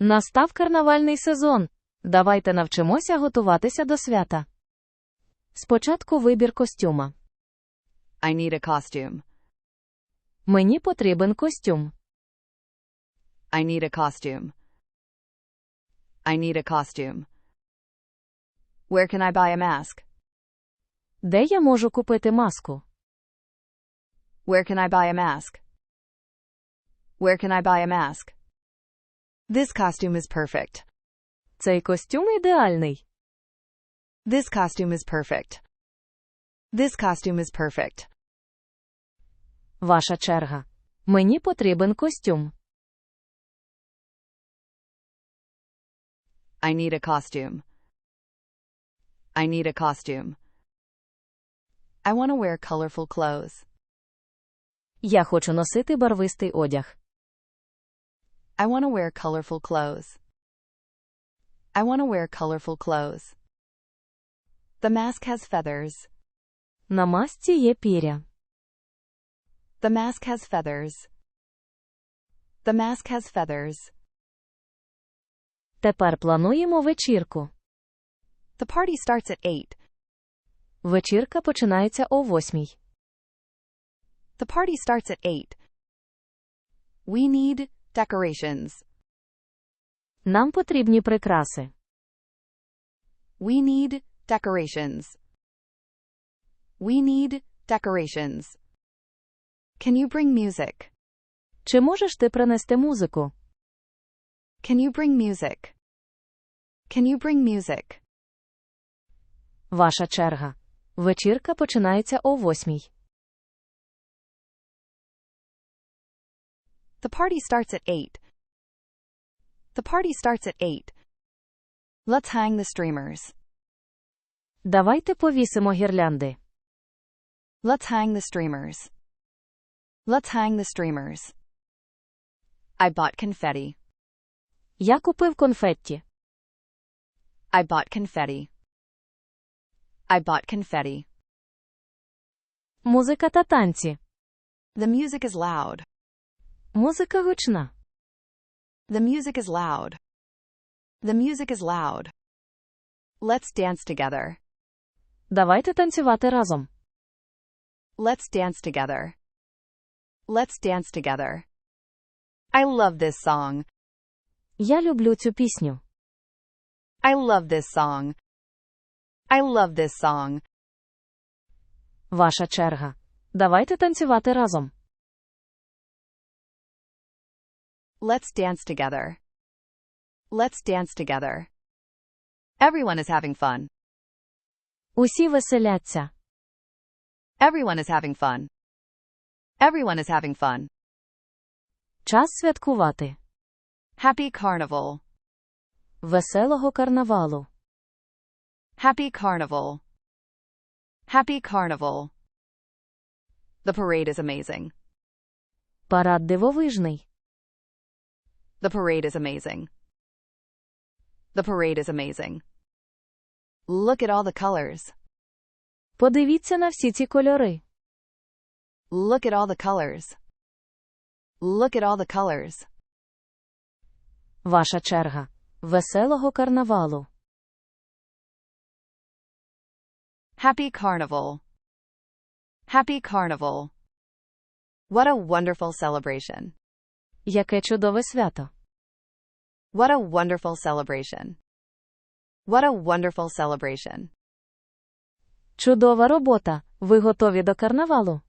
Настав карнавальний сезон. Давайте навчимося готуватися до свята. Спочатку вибір костюма. I need a costume. Мені потрібен костюм. I need a costume. I need a costume. Where can I buy a mask? Де я можу купити маску? Where can I buy a mask? Where can I buy a mask? This costume is perfect. Цей костюм ідеальний. This costume is perfect. This costume is perfect. Ваша черга. Мені потрібен костюм. I need a costume. I need a costume. I want to wear colorful clothes. Я хочу носити барвистий одяг. I want to wear colorful clothes. I want to wear colorful clothes. The mask has feathers. На масці є піря. The mask has feathers. The mask has feathers. Тепер плануємо вечірку. The party starts at 8. Вечірка починається о восьмій. The party starts at 8. We need decorations. Нам потрібні прикраси. We need decorations. We need decorations. Can you bring music? Чи можеш ти принести музику? Can you bring music? Can you bring music? Ваша черга. Вечірка починається о восьмій. The party starts at 8. The party starts at 8. Let's hang the streamers. Давайте повісимо гірлянди. Let's hang the streamers. Let's hang the streamers. I bought confetti. Я купив конфетті. I bought confetti. I bought confetti. Музика та танці. The music is loud. Музика гучна. The music is loud. The music is loud. Let's dance together. Давайте танцювати разом. Let's dance together. Let's dance together. I love this song. Я люблю цю пісню. I love this song. I love this song. Ваша черга. Давайте танцювати разом. Let's dance together. Let's dance together. Everyone is having fun. Усі веселяться. Everyone is having fun. Everyone is having fun. Час святкувати. Happy Carnival. Веселого карнавалу. Happy Carnival. Happy Carnival. The parade is amazing. Парад дивовижний. The parade is amazing. The parade is amazing. Look at all the colors. Подивіться на всі ці кольори. Look at all the colors. Look at all the colors. Ваша черга. Веселого карнавалу. Happy Carnival. Happy Carnival. What a wonderful celebration. Яке чудове свято. What a wonderful celebration. What a wonderful celebration. Чудова робота. Ви готові до карнавалу?